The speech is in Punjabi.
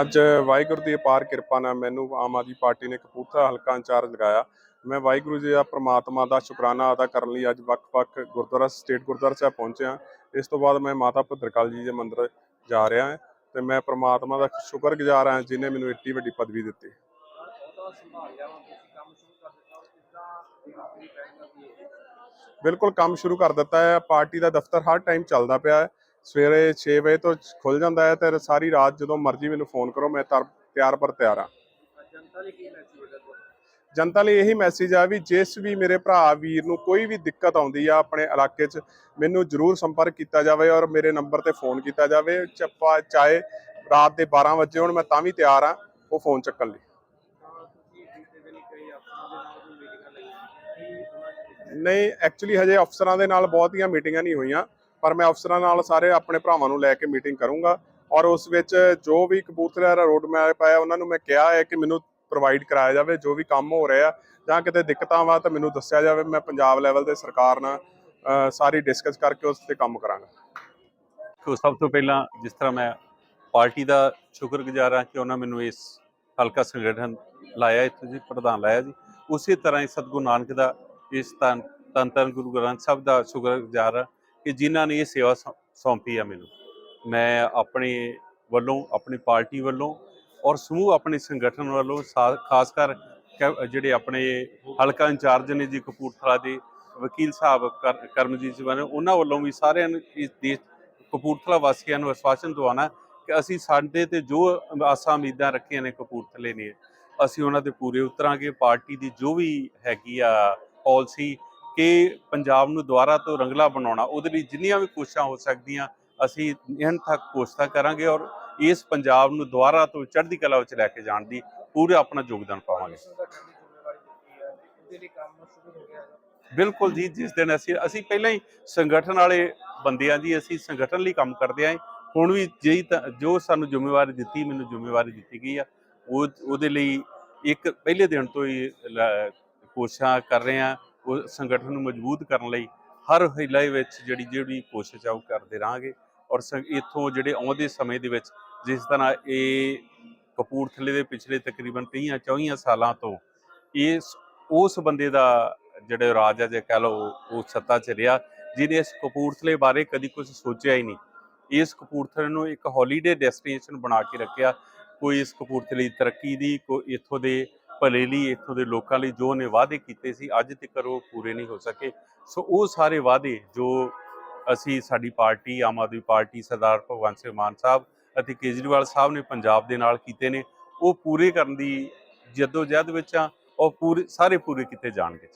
ਅੱਜ ਵਾਹਿਗੁਰੂ ਦੀ ਅਪਾਰ ਕਿਰਪਾ ਨਾਲ ਮੈਨੂੰ ਆਮ ਆਦਮੀ ਪਾਰਟੀ ਨੇ ਕਪੂਰਥਲਾ ਹਲਕਾ ਇੰਚਾਰਜ ਲਗਾਇਆ। ਮੈਂ ਵਾਹਿਗੁਰੂ ਜੀ ਦਾ ਪ੍ਰਮਾਤਮਾ ਦਾ ਸ਼ੁਕਰਾਨਾ ਅਦਾ ਕਰਨ ਲਈ ਅੱਜ ਵੱਖ-ਵੱਖ ਗੁਰਦੁਆਰਾ, ਸਟੇਟ ਗੁਰਦੁਆਰਾ ਸਾਹਿਬ ਪਹੁੰਚਿਆ। ਇਸ ਤੋਂ ਬਾਅਦ ਮੈਂ ਮਾਤਾ ਭਦਰਕਾਲ ਜੀ ਦੇ ਮੰਦਿਰ ਜਾ ਰਿਹਾ ਹਾਂ ਤੇ ਮੈਂ ਪ੍ਰਮਾਤਮਾ ਦਾ ਸ਼ੁਕਰਗੁਜ਼ਾਰ ਹਾਂ ਜਿਨੇ ਮੈਨੂੰ ਇੱਡੀ ਵੱਡੀ ਪਦਵੀ ਦਿੱਤੀ। ਬਿਲਕੁਲ ਕੰਮ ਸ਼ੁਰੂ ਕਰ ਦਿੱਤਾ ਹੈ। ਪਾਰਟੀ ਦਾ ਦਫ਼ਤਰ ਹਰ ਟਾਈਮ ਚੱਲਦਾ ਪਿਆ ਹੈ। ਸਵੇਰੇ 6 ਵਜੇ ਤੋਂ ਖੁੱਲ ਜਾਂਦਾ ਹੈ ਤੇ ਸਾਰੀ ਰਾਤ ਜਦੋਂ ਮਰਜ਼ੀ ਮੈਨੂੰ ਫੋਨ ਕਰੋ, ਮੈਂ ਤਿਆਰ ਪਰ ਤਿਆਰ ਹਾਂ। ਜਨਤਾ ਲਈ ਇਹੀ ਮੈਸੇਜ ਆ ਵੀ ਜਿਸ ਵੀ ਮੇਰੇ ਭਰਾ ਵੀਰ ਨੂੰ ਕੋਈ ਵੀ ਦਿੱਕਤ ਆਉਂਦੀ ਆ ਆਪਣੇ ਇਲਾਕੇ 'ਚ, ਮੈਨੂੰ ਜਰੂਰ ਸੰਪਰਕ ਕੀਤਾ ਜਾਵੇ ਔਰ ਮੇਰੇ ਨੰਬਰ ਤੇ ਫੋਨ ਕੀਤਾ ਜਾਵੇ। ਚੱਪਾ ਚਾਹੇ ਰਾਤ ਦੇ 12 ਵਜੇ ਹੋਣ, ਮੈਂ ਤਾਂ ਵੀ ਤਿਆਰ ਆ ਉਹ ਫੋਨ ਚੱਕਣ ਲਈ। ਨਹੀਂ ਐਕਚੁਅਲੀ ਹਜੇ ਅਫਸਰਾਂ ਦੇ ਨਾਲ ਬਹੁਤੀਆਂ ਮੀਟਿੰਗਾਂ ਨਹੀਂ ਹੋਈਆਂ। ਪਰ ਮੈਂ ਅਫਸਰਾਂ ਨਾਲ ਸਾਰੇ ਆਪਣੇ ਭਰਾਵਾਂ ਨੂੰ ਲੈ ਕੇ ਮੀਟਿੰਗ ਕਰੂੰਗਾ ਔਰ ਉਸ ਵਿੱਚ ਜੋ ਵੀ ਕਪੂਰਥਲਾ ਦਾ ਰੋਡ ਮੈਪ ਹੈ ਉਹਨਾਂ ਨੂੰ ਮੈਂ ਕਿਹਾ ਹੈ ਕਿ ਮੈਨੂੰ ਪ੍ਰੋਵਾਈਡ ਕਰਾਇਆ ਜਾਵੇ, ਜੋ ਵੀ ਕੰਮ ਹੋ ਰਿਹਾ ਜਾਂ ਕਿਤੇ ਦਿੱਕਤਾਂ ਵਾ ਤਾਂ ਮੈਨੂੰ ਦੱਸਿਆ ਜਾਵੇ, ਮੈਂ ਪੰਜਾਬ ਲੈਵਲ ਤੇ ਸਰਕਾਰ ਨਾਲ ਸਾਰੀ ਡਿਸਕਸ ਕਰਕੇ ਉਸ ਤੇ ਕੰਮ ਕਰਾਂਗਾ। ਸੋ ਸਭ ਤੋਂ ਪਹਿਲਾਂ ਜਿਸ ਤਰ੍ਹਾਂ ਮੈਂ ਪਾਰਟੀ ਦਾ ਸ਼ੁਕਰਗੁਜ਼ਾਰ ਹਾਂ ਕਿ ਉਹਨਾਂ ਮੈਨੂੰ ਇਸ ਹਲਕਾ ਸੰਗਠਨ ਲਾਇਆ, ਇੱਥੇ ਜੀ ਪ੍ਰਧਾਨ ਲਾਇਆ ਜੀ। ਉਸੇ ਤਰ੍ਹਾਂ ਹੀ ਸਤਿਗੁਰੂ ਨਾਨਕ ਦਾ ਇਸ ਧੰਨ ਧੰਨ ਧੰਨ ਗੁਰੂ ਗ੍ਰੰਥ ਸਾਹਿਬ ਦਾ ਸ਼ੁਕਰਗੁਜ਼ਾਰ ਹਾਂ ਕਿ ਜਿਨ੍ਹਾਂ ਨੇ ਇਹ ਸੇਵਾ ਸੌ- ਸੌਂਪੀ ਆ ਮੈਨੂੰ। ਮੈਂ ਆਪਣੇ ਵੱਲੋਂ, ਆਪਣੀ ਪਾਰਟੀ ਵੱਲੋਂ ਔਰ ਸਮੂਹ ਆਪਣੇ ਸੰਗਠਨ ਵੱਲੋਂ ਸਾ- ਖਾਸ ਕਰ ਕ- ਜਿਹੜੇ ਆਪਣੇ ਹਲਕਾ ਇੰਚਾਰਜ ਨੇ ਜੀ ਕਪੂਰਥਲਾ ਦੇ, ਵਕੀਲ ਸਾਹਿਬ ਕਰ- ਕਰਮਜੀਤ ਜੀ ਬਣੇ ਉਹਨਾਂ ਵੱਲੋਂ ਵੀ ਸਾਰਿਆਂ ਨੂੰ ਇਸ ਦੇਸ਼, ਕਪੂਰਥਲਾ ਵਾਸੀਆਂ ਨੂੰ ਵਿਸ਼ਵਾਸਨ ਦਵਾਉਣਾ ਕਿ ਅਸੀਂ ਸਾਡੇ ਤੇ ਜੋ ਆਸਾਂ ਉਮੀਦਾਂ ਰੱਖੀਆਂ ਨੇ ਕਪੂਰਥਲੇ ਨੇ, ਅਸੀਂ ਉਹਨਾਂ 'ਤੇ ਪੂਰੇ ਉਤਰਾਂਗੇ। ਪਾਰਟੀ ਦੀ ਜੋ ਵੀ ਹੈਗੀ ਆ ਪਾਲਿਸੀ ਕਿ ਪੰਜਾਬ ਨੂੰ ਦੁਬਾਰਾ ਤੋਂ ਰੰਗਲਾ ਬਣਾਉਣਾ, ਉਹਦੇ ਲਈ ਜਿੰਨੀਆਂ ਵੀ ਕੋਸ਼ਿਸ਼ਾਂ ਹੋ ਸਕਦੀਆਂ, ਅਸੀਂ ਇਹਨਾਂ ਤੱਕ ਕੋਸ਼ਿਸ਼ਾਂ ਕਰਾਂਗੇ ਔਰ ਇਸ ਪੰਜਾਬ ਨੂੰ ਦੁਬਾਰਾ ਤੋਂ ਚੜ੍ਹਦੀ ਕਲਾ ਵਿੱਚ ਲੈ ਕੇ ਜਾਣ ਦੀ ਪੂਰਾ ਆਪਣਾ ਯੋਗਦਾਨ ਪਾਵਾਂਗੇ। ਬਿਲਕੁਲ ਜੀ, ਜਿਸ ਦਿਨ ਅਸੀਂ ਅਸੀਂ ਪਹਿਲਾਂ ਹੀ ਸੰਗਠਨ ਵਾਲੇ ਬੰਦੇ ਆ ਜੀ ਅਸੀਂ ਸੰਗਠਨ ਲਈ ਕੰਮ ਕਰਦੇ ਆਂ ਹੁਣ ਵੀ ਜਿਹੀ ਤਾਂ, ਜੋ ਸਾਨੂੰ ਜ਼ਿੰਮੇਵਾਰੀ ਦਿੱਤੀ, ਮੈਨੂੰ ਜ਼ਿੰਮੇਵਾਰੀ ਦਿੱਤੀ ਗਈ ਆ। ਉਹ, ਉਹਦੇ ਲਈ ਇੱਕ ਪਹਿਲੇ ਦਿਨ ਤੋਂ ਹੀ ਕੋਸ਼ਿਸ਼ਾਂ ਕਰ ਰਹੇ ਆ। ਉਹ ਸੰਗਠਨ ਨੂੰ ਮਜ਼ਬੂਤ ਕਰਨ ਲਈ ਹਰ ਹਿੱਲੇ ਵਿੱਚ ਜਿਹੜੀ ਜਿਹੜੀ ਕੋਸ਼ਿਸ਼ ਆ ਉਹ ਕਰਦੇ ਰਹਾਂਗੇ ਔਰ ਸੰ- ਇੱਥੋਂ ਜਿਹੜੇ ਆਉਂਦੇ ਸਮੇਂ ਦੇ ਵਿੱਚ ਜਿਸ ਤਰ੍ਹਾਂ ਇਹ ਕਪੂਰਥਲੇ ਦੇ ਪਿਛਲੇ ਤਕਰੀਬਨ 30 24 ਸਾਲਾਂ ਤੋਂ ਇਹ ਉਸ ਬੰਦੇ ਦਾ ਜਿਹੜੇ ਰਾਜ ਹੈ ਜੇ ਕਹਿ ਲਓ ਉਹ ਸੱਤਾ 'ਚ ਰਿਹਾ, ਜਿਹਨੇ ਇਸ ਕਪੂਰਥਲੇ ਬਾਰੇ ਕਦੀ ਕੁਝ ਸੋਚਿਆ ਹੀ ਨਹੀਂ। ਇਸ ਕਪੂਰਥਲੇ ਨੂੰ ਇੱਕ ਹੌਲੀਡੇ ਡੈਸਟੀਨੇਸ਼ਨ ਬਣਾ ਕੇ ਰੱਖਿਆ, ਕੋਈ ਇਸ ਕਪੂਰਥਲੇ ਦੀ ਤਰੱਕੀ ਦੀ, ਕੋਈ ਇੱਥੋਂ ਦੇ ਭਲੇ ਲਈ ਇੱਥੋਂ ਦੇ ਲੋਕਾਂ ਲਈ ਜੋ ਨੇ ਵਾਅਦੇ ਕੀਤੇ ਸੀ, ਅੱਜ ਤੱਕ ਉਹ ਪੂਰੇ ਨਹੀਂ ਹੋ ਸਕੇ। ਸੋ ਉਹ ਸਾਰੇ ਵਾਅਦੇ ਜੋ ਅਸੀਂ ਸਾਡੀ ਪਾਰਟੀ, ਆਮ ਆਦਮੀ ਪਾਰਟੀ ਸਰਦਾਰ ਭਗਵੰਤ ਸਿੰਘ ਮਾਨ ਸਾਹਿਬ ਅਤੇ ਕੇਜਰੀਵਾਲ ਸਾਹਿਬ ਨੇ ਪੰਜਾਬ ਦੇ ਨਾਲ ਕੀਤੇ ਨੇ, ਉਹ ਪੂਰੇ ਕਰਨ ਦੀ ਜਦੋਜਹਿਦ ਵਿੱਚ ਆ, ਉਹ ਪੂਰੇ, ਸਾਰੇ ਪੂਰੇ ਕੀਤੇ ਜਾਣਗੇ।